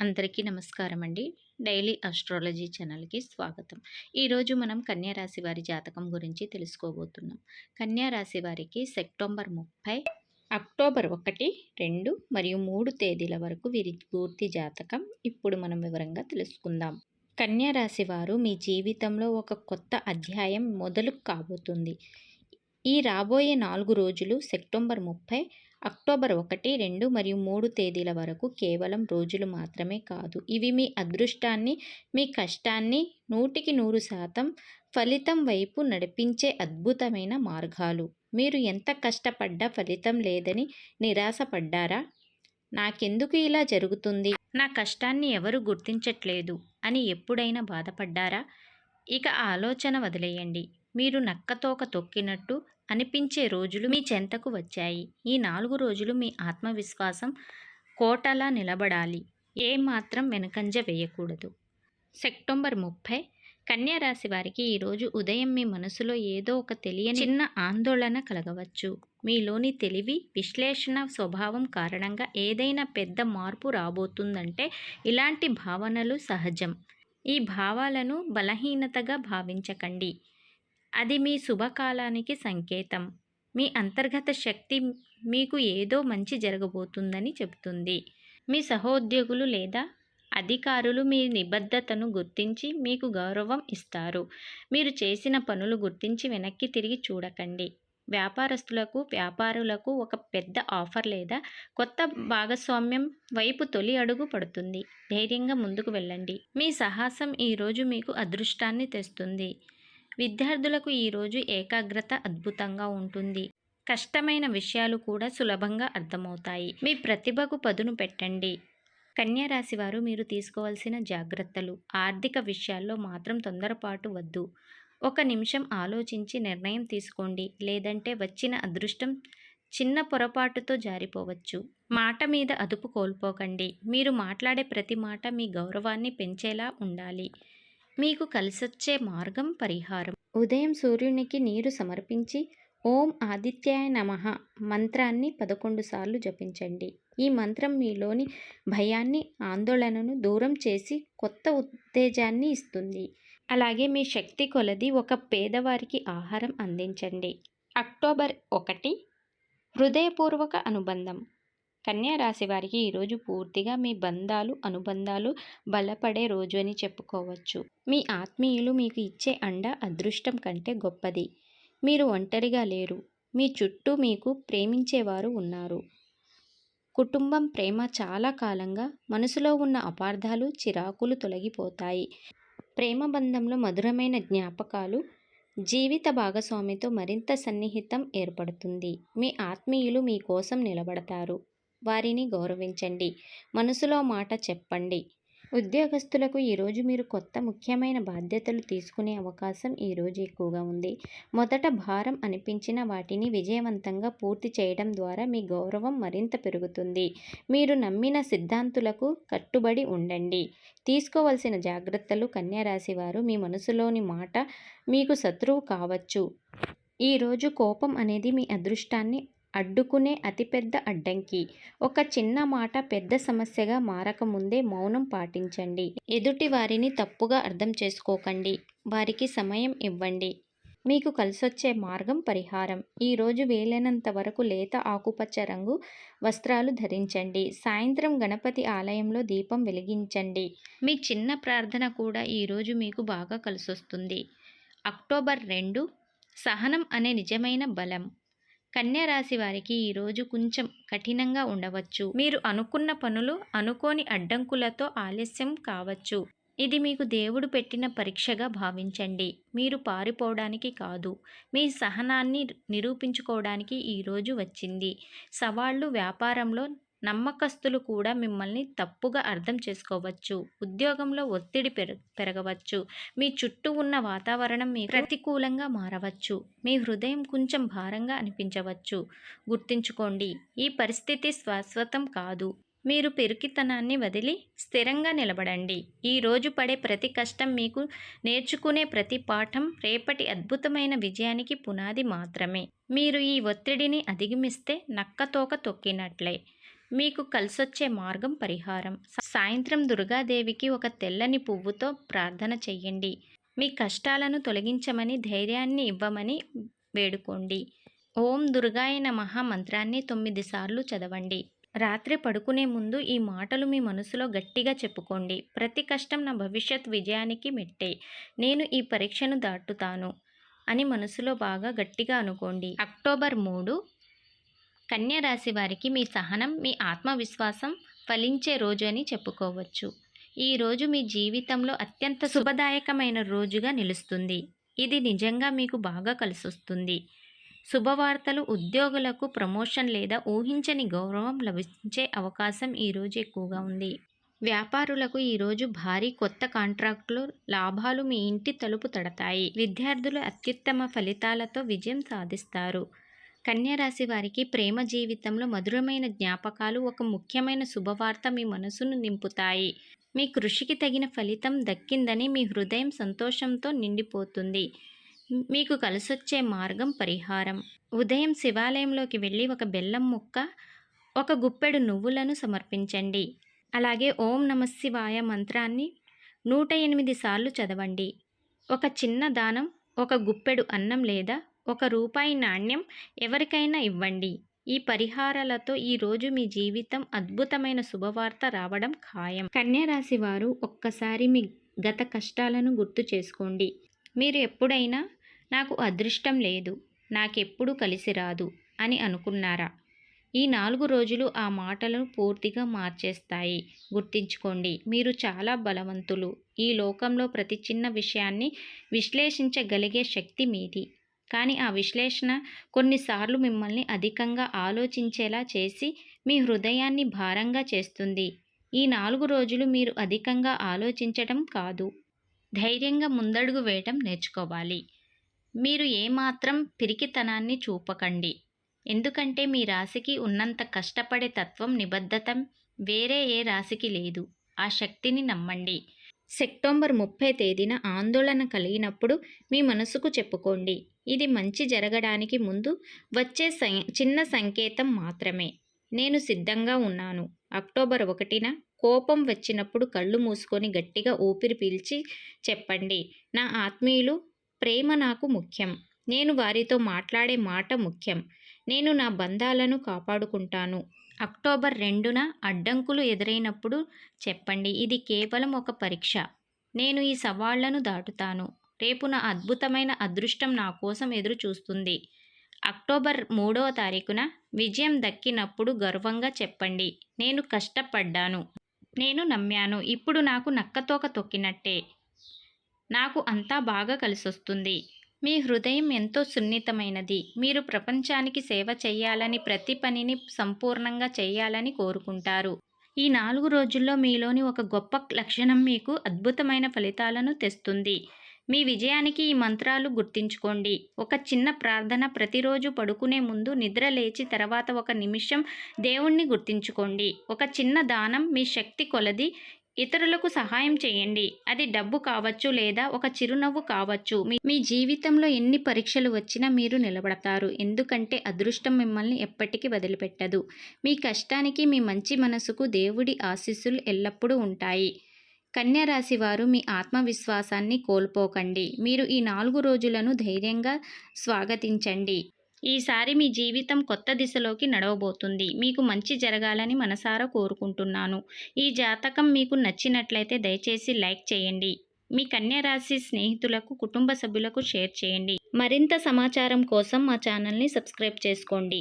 అందరికీ నమస్కారం అండి. డైలీ అస్ట్రాలజీ ఛానల్కి స్వాగతం. ఈరోజు మనం కన్యారాశి వారి జాతకం గురించి తెలుసుకోబోతున్నాం. కన్యారాశి వారికి సెప్టెంబర్ ముప్పై అక్టోబర్ ఒకటి రెండు మరియు మూడు తేదీల వరకు వీరి పూర్తి జాతకం. ఇప్పుడు మనం వివరంగా తెలుసుకుందాం. కన్యారాశి వారు మీ జీవితంలో ఒక కొత్త అధ్యాయం మొదలు కాబోతుంది. ఈ రాబోయే నాలుగు రోజులు సెప్టెంబర్ ముప్పై అక్టోబర్ ఒకటి రెండు మరియు మూడు తేదీల వరకు కేవలం రోజులు మాత్రమే కాదు. ఇవి మీ అదృష్టాన్ని మీ కష్టాన్ని నూటికి నూరు శాతం ఫలితం వైపు నడిపించే అద్భుతమైన మార్గాలు. మీరు ఎంత కష్టపడ్డా ఫలితం లేదని నిరాశపడ్డారా? నాకెందుకు ఇలా జరుగుతుంది? నా కష్టాన్ని ఎవరు గుర్తించట్లేదు అని ఎప్పుడైనా బాధపడ్డారా? ఇక ఆలోచన వదిలేయండి. మీరు నక్కతోక తొక్కినట్టు అనిపించే రోజులు మీ చెంతకు వచ్చాయి. ఈ నాలుగు రోజులు మీ ఆత్మవిశ్వాసం కోటలా నిలబడాలి. ఏ మాత్రం వెనకంజ వేయకూడదు. సెప్టెంబర్ ముప్పై కన్యారాశి వారికి ఈరోజు ఉదయం మీ మనసులో ఏదో ఒక తెలియని చిన్న ఆందోళన కలగవచ్చు. మీలోని తెలివి విశ్లేషణ స్వభావం కారణంగా ఏదైనా పెద్ద మార్పు రాబోతుందంటే ఇలాంటి భావనలు సహజం. ఈ భావాలను బలహీనతగా భావించకండి. అది మీ శుభకాలానికి సంకేతం. మీ అంతర్గత శక్తి మీకు ఏదో మంచి జరగబోతుందని చెబుతుంది. మీ సహోద్యోగులు లేదా అధికారులు మీ నిబద్ధతను గుర్తించి మీకు గౌరవం ఇస్తారు. మీరు చేసిన పనులు గుర్తించి వెనక్కి తిరిగి చూడకండి. వ్యాపారస్తులకు వ్యాపారులకు ఒక పెద్ద ఆఫర్ లేదా కొత్త భాగస్వామ్యం వైపు తొలి అడుగు పడుతుంది. ధైర్యంగా ముందుకు వెళ్ళండి. మీ సాహసం ఈరోజు మీకు అదృష్టాన్ని తెస్తుంది. విద్యార్థులకు ఈరోజు ఏకాగ్రత అద్భుతంగా ఉంటుంది. కష్టమైన విషయాలు కూడా సులభంగా అర్థమవుతాయి. మీ ప్రతిభకు పదును పెట్టండి. కన్యారాశి వారు మీరు తీసుకోవాల్సిన జాగ్రత్తలు. ఆర్థిక విషయాల్లో మాత్రం తొందరపాటు వద్దు. ఒక నిమిషం ఆలోచించి నిర్ణయం తీసుకోండి. లేదంటే వచ్చిన అదృష్టం చిన్న పొరపాటుతో జారిపోవచ్చు. మాట మీద అదుపు కోల్పోకండి. మీరు మాట్లాడే ప్రతి మాట మీ గౌరవాన్ని పెంచేలా ఉండాలి. మీకు కలిసొచ్చే మార్గం పరిహారం. ఉదయం సూర్యునికి నీరు సమర్పించి ఓం ఆదిత్యాయ నమః మంత్రాన్ని పదకొండు సార్లు జపించండి. ఈ మంత్రం మీలోని భయాన్ని ఆందోళనను దూరం చేసి కొత్త ఉత్తేజాన్ని ఇస్తుంది. అలాగే మీ శక్తి కొలది ఒక పేదవారికి ఆహారం అందించండి. అక్టోబర్ ఒకటి హృదయపూర్వక అనుబంధం. కన్యా రాశి వారికి ఈరోజు పూర్తిగా మీ బంధాలు అనుబంధాలు బలపడే రోజు అని చెప్పుకోవచ్చు. మీ ఆత్మీయులు మీకు ఇచ్చే అండ అదృష్టం కంటే గొప్పది. మీరు ఒంటరిగా లేరు. మీ చుట్టూ మీకు ప్రేమించేవారు ఉన్నారు. కుటుంబం ప్రేమ చాలా కాలంగా మనసులో ఉన్న అపార్థాలు చిరాకులు తొలగిపోతాయి. ప్రేమ బంధంలో మధురమైన జ్ఞాపకాలు జీవిత భాగస్వామితో మరింత సన్నిహితం ఏర్పడుతుంది. మీ ఆత్మీయులు మీకోసం నిలబడతారు. వారిని గౌరవించండి. మనసులో మాట చెప్పండి. ఉద్యోగస్తులకు ఈరోజు మీరు కొత్త ముఖ్యమైన బాధ్యతలు తీసుకునే అవకాశం ఈరోజు ఎక్కువగా ఉంది. మొదట భారం అనిపించిన వాటిని విజయవంతంగా పూర్తి చేయడం ద్వారా మీ గౌరవం మరింత పెరుగుతుంది. మీరు నమ్మిన సిద్ధాంతులకు కట్టుబడి ఉండండి. తీసుకోవలసిన జాగ్రత్తలు కన్యారాశి వారు మీ మనసులోని మాట మీకు శత్రువు కావచ్చు. ఈరోజు కోపం అనేది మీ అదృష్టాన్ని అడ్డుకునే అతిపెద్ద అడ్డంకి. ఒక చిన్న మాట పెద్ద సమస్యగా మారకముందే మౌనం పాటించండి. ఎదుటి వారిని తప్పుగా అర్థం చేసుకోకండి. వారికి సమయం ఇవ్వండి. మీకు కలిసొచ్చే మార్గం పరిహారం. ఈరోజు వేలైనంత వరకు లేత ఆకుపచ్చ రంగు వస్త్రాలు ధరించండి. సాయంత్రం గణపతి ఆలయంలో దీపం వెలిగించండి. మీ చిన్న ప్రార్థన కూడా ఈరోజు మీకు బాగా కలిసొస్తుంది. అక్టోబర్ రెండు సహనం అనే నిజమైన బలం. కన్యా రాశి వారికి ఈరోజు కొంచెం కఠినంగా ఉండవచ్చు. మీరు అనుకున్న పనులు అనుకోని అడ్డంకులతో ఆలస్యం కావచ్చు. ఇది మీకు దేవుడు పెట్టిన పరీక్షగా భావించండి. మీరు పారిపోవడానికి కాదు. మీ సహనాన్ని నిరూపించుకోవడానికి ఈరోజు వచ్చింది. సవాళ్ళు వ్యాపారంలో నమ్మకస్తులు కూడా మిమ్మల్ని తప్పుగా అర్థం చేసుకోవచ్చు. ఉద్యోగంలో ఒత్తిడి పెర పెరగవచ్చు. మీ చుట్టూ ఉన్న వాతావరణం మీకు ప్రతికూలంగా మారవచ్చు. మీ హృదయం కొంచెం భారంగా అనిపించవచ్చు. గుర్తుంచుకోండి ఈ పరిస్థితి శాశ్వతం కాదు. మీరు పెరుకితనాన్ని వదిలి స్థిరంగా నిలబడండి. ఈ రోజు పడే ప్రతి కష్టం మీకు నేర్చుకునే ప్రతి పాఠం రేపటి అద్భుతమైన విజయానికి పునాది మాత్రమే. మీరు ఈ ఒత్తిడిని అధిగమిస్తే నక్కతోక తొక్కినట్లే. మీకు కలిసొచ్చే మార్గం పరిహారం. సాయంత్రం దుర్గాదేవికి ఒక తెల్లని పువ్వుతో ప్రార్థన చెయ్యండి. మీ కష్టాలను తొలగించమని ధైర్యాన్ని ఇవ్వమని వేడుకోండి. ఓం దుర్గాయ నమః మంత్రాన్ని తొమ్మిది సార్లు చదవండి. రాత్రి పడుకునే ముందు ఈ మాటలు మీ మనసులో గట్టిగా చెప్పుకోండి. ప్రతి కష్టం నా భవిష్యత్ విజయానికి మెట్టే. నేను ఈ పరీక్షను దాటుతాను అని మనసులో బాగా గట్టిగా అనుకోండి. అక్టోబర్ మూడు కన్య రాశి వారికి మీ సహనం మీ ఆత్మవిశ్వాసం ఫలించే రోజు అని చెప్పుకోవచ్చు. ఈ రోజు మీ జీవితంలో అత్యంత శుభదాయకమైన రోజుగా నిలుస్తుంది. ఇది నిజంగా మీకు బాగా కలిసొస్తుంది. శుభవార్తలు ఉద్యోగులకు ప్రమోషన్ లేదా ఊహించని గౌరవం లభించే అవకాశం ఈరోజు ఎక్కువగా ఉంది. వ్యాపారులకు ఈరోజు భారీ కొత్త కాంట్రాక్టులు లాభాలు మీ ఇంటి తలుపు తడతాయి. విద్యార్థులు అత్యుత్తమ ఫలితాలతో విజయం సాధిస్తారు. కన్యరాశి వారికి ప్రేమ జీవితంలో మధురమైన జ్ఞాపకాలు ఒక ముఖ్యమైన శుభవార్త మీ మనసును నింపుతాయి. మీ కృషికి తగిన ఫలితం దక్కిందని మీ హృదయం సంతోషంతో నిండిపోతుంది. మీకు కలిసొచ్చే మార్గం పరిహారం. ఉదయం శివాలయంలోకి వెళ్ళి ఒక బెల్లం ముక్క ఒక గుప్పెడు నువ్వులను సమర్పించండి. అలాగే ఓం నమశివాయ మంత్రాన్ని నూట ఎనిమిది సార్లు చదవండి. ఒక చిన్న దానం ఒక గుప్పెడు అన్నం లేదా ఒక రూపాయి నాణ్యం ఎవరికైనా ఇవ్వండి. ఈ పరిహారాలతో ఈరోజు మీ జీవితం అద్భుతమైన శుభవార్త రావడం ఖాయం. కన్యరాశి వారు ఒక్కసారి మీ గత కష్టాలను గుర్తు చేసుకోండి. మీరు ఎప్పుడైనా నాకు అదృష్టం లేదు నాకెప్పుడు కలిసి రాదు అని అనుకున్నారా? ఈ నాలుగు రోజులు ఆ మాటలను పూర్తిగా మార్చేస్తాయి. గుర్తించుకోండి మీరు చాలా బలవంతులు. ఈ లోకంలో ప్రతి చిన్న విషయాన్ని విశ్లేషించగలిగే శక్తి మీది. కానీ ఆ విశ్లేషణ కొన్నిసార్లు మిమ్మల్ని అధికంగా ఆలోచించేలా చేసి మీ హృదయాన్ని భారంగా చేస్తుంది. ఈ నాలుగు రోజులు మీరు అధికంగా ఆలోచించటం కాదు. ధైర్యంగా ముందడుగు వేయటం నేర్చుకోవాలి. మీరు ఏమాత్రం పిరికితనాన్ని చూపకండి. ఎందుకంటే మీ రాశికి ఉన్నంత కష్టపడే తత్వం నిబద్ధత వేరే ఏ రాశికి లేదు. ఆ శక్తిని నమ్మండి. సెప్టెంబర్ ముప్పై తేదీన ఆందోళన కలిగినప్పుడు మీ మనసుకు చెప్పుకోండి. ఇది మంచి జరగడానికి ముందు వచ్చే సం- చిన్న సంకేతం మాత్రమే. నేను సిద్ధంగా ఉన్నాను. అక్టోబర్ ఒకటిన కోపం వచ్చినప్పుడు కళ్ళు మూసుకొని గట్టిగా ఊపిరి పీల్చి చెప్పండి. నా ఆత్మీయులు ప్రేమ నాకు ముఖ్యం. నేను వారితో మాట్లాడే మాట ముఖ్యం. నేను నా బంధాలను కాపాడుకుంటాను. అక్టోబర్ రెండున అడ్డంకులు ఎదురైనప్పుడు చెప్పండి ఇది కేవలం ఒక పరీక్ష. నేను ఈ సవాళ్ళను దాటుతాను. రేపు నా అద్భుతమైన అదృష్టం నా కోసం ఎదురు చూస్తుంది అక్టోబర్ మూడవ తారీఖున విజయం దక్కినప్పుడు గర్వంగా చెప్పండి నేను కష్టపడ్డాను. నేను నమ్మాను ఇప్పుడు నాకు నక్కతోక తొక్కినట్టే. నాకు అంతా బాగా కలిసొస్తుంది. మీ హృదయం ఎంతో సున్నితమైనది. మీరు ప్రపంచానికి సేవ చేయాలని ప్రతి పనిని సంపూర్ణంగా చేయాలని కోరుకుంటారు. ఈ నాలుగు రోజుల్లో మీలోని ఒక గొప్ప లక్షణం మీకు అద్భుతమైన ఫలితాలను తెస్తుంది. మీ విజయానికి ఈ మంత్రాలు గుర్తించుకోండి. ఒక చిన్న ప్రార్థన ప్రతిరోజు పడుకునే ముందు నిద్ర లేచి తర్వాత ఒక నిమిషం దేవుణ్ణి గుర్తించుకోండి. ఒక చిన్న దానం మీ శక్తి కొలది ఇతరులకు సహాయం చేయండి. అది డబ్బు కావచ్చు లేదా ఒక చిరునవ్వు కావచ్చు. మీ మీ జీవితంలో ఎన్ని పరీక్షలు వచ్చినా మీరు నిలబడతారు. ఎందుకంటే అదృష్టం మిమ్మల్ని ఎప్పటికీ వదిలిపెట్టదు. మీ కష్టానికి మీ మంచి మనసుకు దేవుడి ఆశీస్సులు ఎల్లప్పుడూ ఉంటాయి. కన్యరాశి వారు మీ ఆత్మవిశ్వాసాన్ని కోల్పోకండి. మీరు ఈ నాలుగు రోజులను ధైర్యంగా స్వాగతించండి. ఈసారి మీ జీవితం కొత్త దిశలోకి నడవబోతుంది. మీకు మంచి జరగాలని మనసారా కోరుకుంటున్నాను. ఈ జాతకం మీకు నచ్చినట్లయితే దయచేసి లైక్ చేయండి. మీ కన్యరాశి స్నేహితులకు కుటుంబ సభ్యులకు షేర్ చేయండి. మరింత సమాచారం కోసం మా ఛానల్ని సబ్స్క్రైబ్ చేసుకోండి.